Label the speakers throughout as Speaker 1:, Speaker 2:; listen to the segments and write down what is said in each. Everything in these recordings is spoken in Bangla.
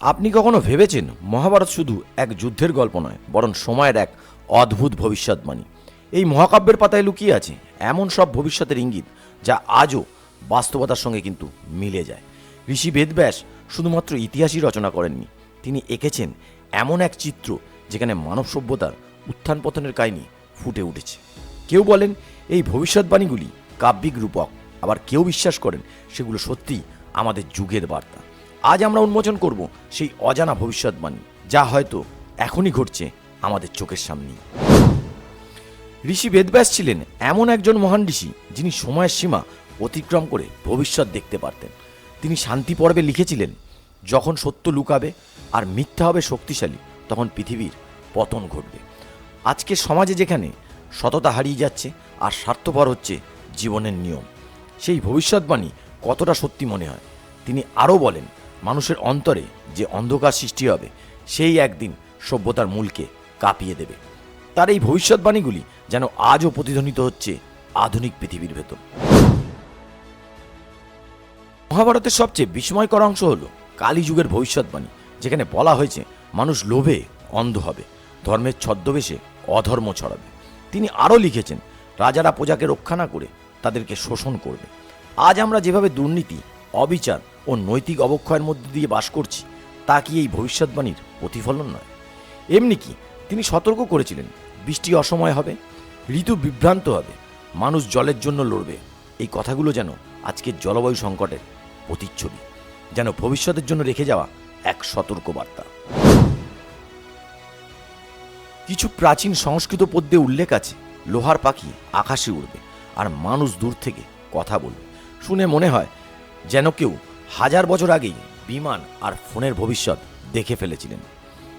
Speaker 1: আপনি কখনো ভেবেছেন মহাভারত শুধু এক যুদ্ধের গল্প নয়, বরং সময়ের এক অদ্ভুত ভবিষ্যৎবাণী? এই মহাকাব্যের পাতায় লুকিয়ে আছে এমন সব ভবিষ্যতের ইঙ্গিত যা আজও বাস্তবতার সঙ্গে কিন্তু মিলে যায়। ঋষি বেদব্যাস শুধুমাত্র ইতিহাসই রচনা করেননি, তিনি এঁকেছেন এমন এক চিত্র যেখানে মানব সভ্যতার উত্থান পতনের কাহিনী ফুটে উঠেছে। কেউ বলেন এই ভবিষ্যৎবাণীগুলি কাব্যিক রূপক, আবার কেউ বিশ্বাস করেন সেগুলো সত্যিই আমাদের যুগের বার্তা। আজ আমরা উন্মোচন করব সেই অজানা ভবিষ্যৎবাণী, যা হয়তো এখনই ঘটছে আমাদের চোখের সামনেই। ঋষি বেদব্যাস ছিলেন এমন একজন মহান ঋষি, যিনি সময়ের সীমা অতিক্রম করে ভবিষ্যৎ দেখতে পারতেন। তিনি শান্তি পর্বে লিখেছিলেন, যখন সত্য লুকাবে আর মিথ্যা হবে শক্তিশালী, তখন পৃথিবীর পতন ঘটবে। আজকে সমাজে যেখানে সততা হারিয়ে যাচ্ছে আর স্বার্থপর হচ্ছে জীবনের নিয়ম, সেই ভবিষ্যৎবাণী কতটা সত্যি মনে হয়? তিনি আরও বলেন মানুষের অন্তরে যে অন্ধকার সৃষ্টি হবে, সেই একদিন সভ্যতার মূলকে কাঁপিয়ে দেবে। তার এই ভবিষ্যৎবাণীগুলি যেন আজও প্রতিধ্বনিত হচ্ছে আধুনিক পৃথিবীর ভেতর। মহাভারতের সবচেয়ে বিস্ময়কর অংশ হল কালীযুগের ভবিষ্যৎবাণী, যেখানে বলা হয়েছে মানুষ লোভে অন্ধ হবে, ধর্মের ছদ্মবেশে অধর্ম ছড়াবে। তিনি আরও লিখেছেন, রাজারা প্রজাকে রক্ষা না করে তাদেরকে শোষণ করবে। আজ আমরা যেভাবে দুর্নীতি, অবিচার ও নৈতিক অবক্ষয়ের মধ্যে দিয়ে বাস করছি। তা কি এই ভবিষ্যৎবাণীর প্রতিফলন নয়? এমনি কি তিনি সতর্ক করেছিলেন, বৃষ্টি অসময় হবে, ঋতু বিভ্রান্ত হবে, মানুষ জলের জন্য লড়বে। এই কথাগুলো যেন আজকের জলবায়ু সংকটের প্রতিচ্ছবি, যেন ভবিষ্যতের জন্য রেখে যাওয়া এক সতর্ক বার্তা। কিছু প্রাচীন সংস্কৃত পদ্যে উল্লেখ আছে, লোহার পাখি আকাশে উড়বে, আর মানুষ দূর থেকে কথা বলবে। শুনে মনে হয় যেন কেউ হাজার বছর আগেই বিমান আর ফোনের ভবিষ্যৎ দেখে ফেলেছিলেন।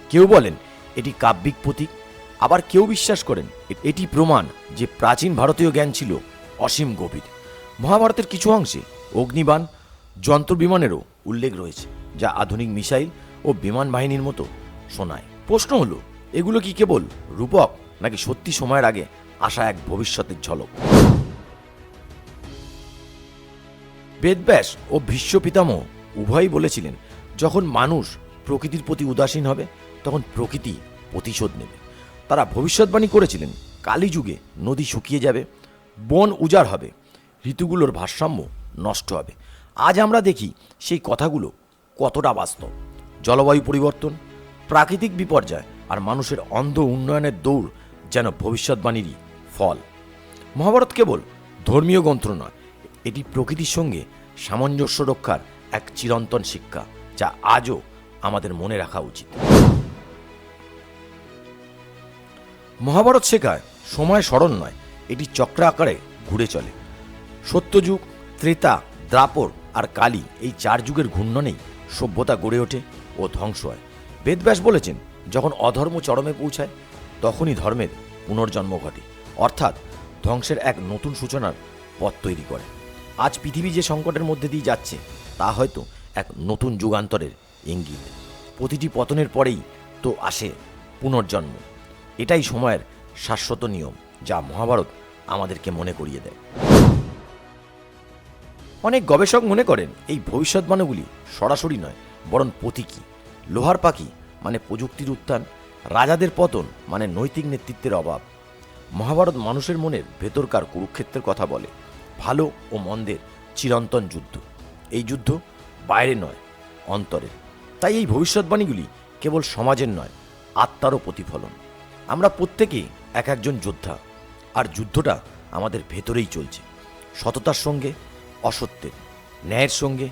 Speaker 1: কেউ বলেন এটি কাব্যিক প্রতীক, আবার কেউ বিশ্বাস করেন এটি প্রমাণ যে প্রাচীন ভারতীয় জ্ঞান ছিল অসীম গভীর। মহাভারতের কিছু অংশে অগ্নিবাণ যন্ত্র বিমানেরও উল্লেখ রয়েছে, যা আধুনিক মিসাইল ও বিমান বাহিনীর মতো শোনায়। প্রশ্ন হলো, এগুলো কি কেবল রূপক নাকি সত্যি সময়ের আগে আসা এক ভবিষ্যতের ঝলক? বেদব্যাস ও ভীষ্ম পিতামহ উভয়ই বলেছিলেন, যখন মানুষ প্রকৃতির প্রতি উদাসীন হবে, তখন প্রকৃতি প্রতিশোধ নেবে। তারা ভবিষ্যৎবাণী করেছিলেন, কালীযুগে নদী শুকিয়ে যাবে, বন উজাড় হবে, ঋতুগুলোর ভারসাম্য নষ্ট হবে। আজ আমরা দেখি সেই কথাগুলো কতটা বাস্তব। জলবায়ু পরিবর্তন, প্রাকৃতিক বিপর্যয় আর মানুষের অন্ধ উন্নয়নের দৌড় যেন ভবিষ্যৎবাণীরই ফল। মহাভারত কেবল ধর্মীয় গ্রন্থ নয় এটি প্রকৃতির সঙ্গে সামঞ্জস্য রক্ষার এক চিরন্তন শিক্ষা, যা আজও আমাদের মনে রাখা উচিত। মহাভারত শেখায়, সময় স্মরণ নয়, এটি চক্র আকারে ঘুরে চলে। সত্যযুগ, ত্রেতা, দ্রাপর আর কালী এই চার যুগের ঘূর্ণনেই সভ্যতা গড়ে ওঠে ও ধ্বংস হয়। বেদব্যাস বলেছেন, যখন অধর্ম চরমে পৌঁছায়, তখনই ধর্মের পুনর্জন্ম ঘটে, অর্থাৎ ধ্বংসের এক নতুন সূচনার পথ তৈরি করে। আজ পৃথিবী যে সংকটের মধ্যে দিয়ে যাচ্ছে, তা হয়তো এক নতুন যুগান্তরের ইঙ্গিত। প্রতিটি পতনের পরেই তো আসে পুনর্জন্ম। এটাই সময়ের শাশ্বত নিয়ম, যা মহাভারত আমাদেরকে মনে করিয়ে দেয়। অনেক গবেষক মনে করেন, এই ভবিষ্যৎবাণীগুলি সরাসরি নয়, বরং প্রতীকী। লোহার পাখি মানে প্রযুক্তির উত্থান, রাজাদের পতন মানে নৈতিক নেতৃত্বের অভাব। মহাভারত মানুষের মনের ভেতরকার কুরুক্ষেত্রের কথা বলে। ভালো ও মন্দের চিরন্তন যুদ্ধ। এই যুদ্ধ বাইরে নয় অন্তরের তাই এই ভবিষ্যৎবাণীগুলি কেবল সমাজের নয়, আত্মারও প্রতিফলন। আমরা প্রত্যেকেই এক একজন যোদ্ধা, আর যুদ্ধটা আমাদের ভেতরেই চলছে, সততার সঙ্গে, অসত্যের, ন্যায়ের সঙ্গে,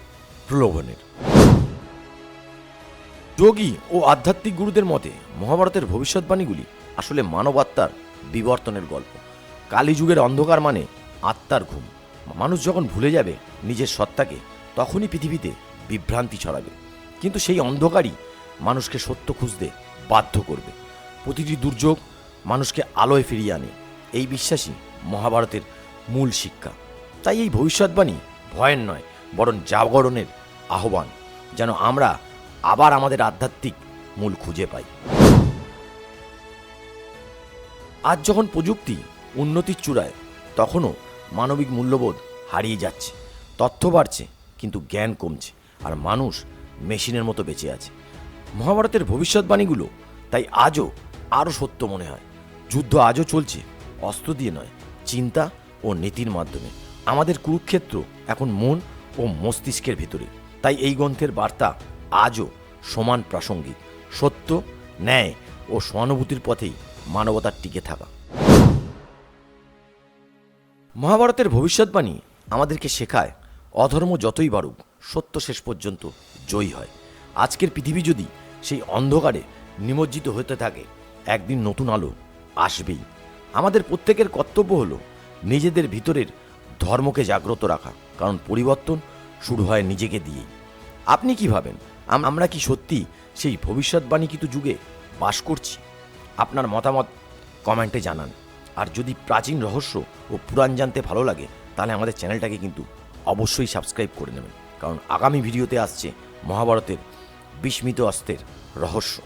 Speaker 1: প্রলোভনের। যোগী ও আধ্যাত্মিক গুরুদের মতে মহাভারতের ভবিষ্যৎবাণীগুলি আসলে মানবাত্মার বিবর্তনের গল্প। কালীযুগের অন্ধকার মানে আত্মার ঘুম। মানুষ যখন ভুলে যাবে নিজের সত্তাকে, তখনই পৃথিবীতে বিভ্রান্তি ছড়াবে। কিন্তু সেই অন্ধকারই মানুষকে সত্য খুঁজতে বাধ্য করবে। প্রতিটি দুর্যোগ মানুষকে আলোয় ফিরিয়ে আনে। এই বিশ্বাসই মহাভারতের মূল শিক্ষা। তাই এই ভবিষ্যৎবাণী ভয়ের নয়, বরং জাগরণের আহ্বান, যেন আমরা আবার আমাদের আধ্যাত্মিক মূল খুঁজে পাই। আজ যখন প্রযুক্তি উন্নতির চূড়ায়, তখনও মানবিক মূল্যবোধ হারিয়ে যাচ্ছে। তথ্য বাড়ছে, কিন্তু জ্ঞান কমছে, আর মানুষ মেশিনের মতো বেঁচে আছে। মহাভারতের ভবিষ্যৎবাণীগুলো তাই আজও আরও সত্য মনে হয়। যুদ্ধ আজও চলছে, অস্ত্র দিয়ে নয়, চিন্তা ও নীতির মাধ্যমে। আমাদের কুরুক্ষেত্র এখন মন ও মস্তিষ্কের ভিতরে। তাই এই গ্রন্থের বার্তা আজও সমান প্রাসঙ্গিক, সত্য, ন্যায় ও সহানুভূতির পথেই মানবতার টিকে থাকা। মহাভারতের ভবিষ্যৎবাণী আমাদেরকে শেখায়, অধর্ম যতই বাড়ুক, সত্য শেষ পর্যন্ত জয়ী হয়। আজকের পৃথিবী যদি সেই অন্ধকারে নিমজ্জিত হতে থাকে, একদিন নতুন আলো আসবেই। আমাদের প্রত্যেকের কর্তব্য হলো নিজেদের ভিতরের ধর্মকে জাগ্রত রাখা, কারণ পরিবর্তন শুরু হয় নিজেকে দিয়েই। আপনি কি ভাবেন? আমরা কি সত্যি সেই ভবিষ্যৎবাণীকৃত যুগে বাস করছি? আপনার মতামত কমেন্টে জানান। আর যদি প্রাচীন রহস্য ও পুরাণ জানতে ভালো লাগে, তাহলে আমাদের চ্যানেলটাকে কিন্তু অবশ্যই সাবস্ক্রাইব করে নেবেন। কারণ আগামী ভিডিওতে আসছে মহাভারতের বিস্মিত অস্ত্রের রহস্য।